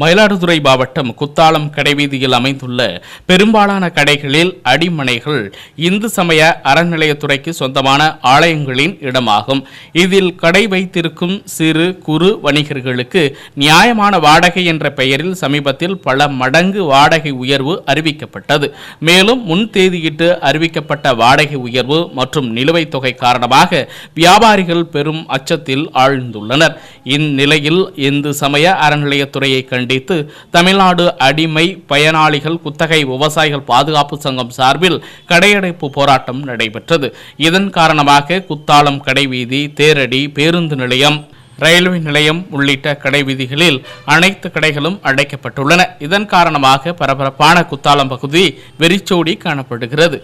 மயிலாடுதுறை மாவட்டம் குத்தாலம் கடைவீதியில் அமைந்துள்ள பெரும்பாலான கடைகளில் அடிமனைகள் இந்து சமய அறநிலையத்துறைக்கு சொந்தமான ஆலயங்களின் இடமாகும். இதில் கடை வைத்திருக்கும் சிறு குறு வணிகர்களுக்கு நியாயமான வாடகை என்ற பெயரில் சமீபத்தில் பல மடங்கு வாடகை உயர்வு அறிவிக்கப்பட்டது. மேலும் முன் தேதியிட்டு அறிவிக்கப்பட்ட வாடகை உயர்வு மற்றும் நிலுவைத் தொகை காரணமாக வியாபாரிகள் பெரும் அச்சத்தில் ஆழ்ந்துள்ளனர். இந்நிலையில் இந்து சமய அறநிலையத்துறையை கண்டித்து தமிழ்நாடு அடிமை பயனாளிகள் குத்தகை விவசாயிகள் பாதுகாப்பு சங்கம் சார்பில் கடையடைப்பு போராட்டம் நடைபெற்றது. இதன் காரணமாக குத்தாலம் கடைவீதி தேரடி பேருந்து நிலையம் ரயில்வே நிலையம் உள்ளிட்ட கடைவீதிகளில் அனைத்து கடைகளும் அடைக்கப்பட்டுள்ளன. இதன் காரணமாக பரபரப்பான குத்தாலம் பகுதி வெறிச்சோடி காணப்படுகிறது.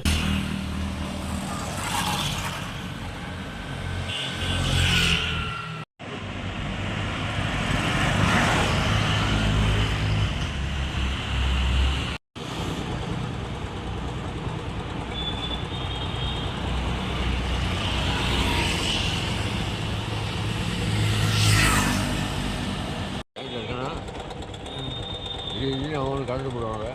இதுன்னு அவங்க கண்டுபிடுவாங்க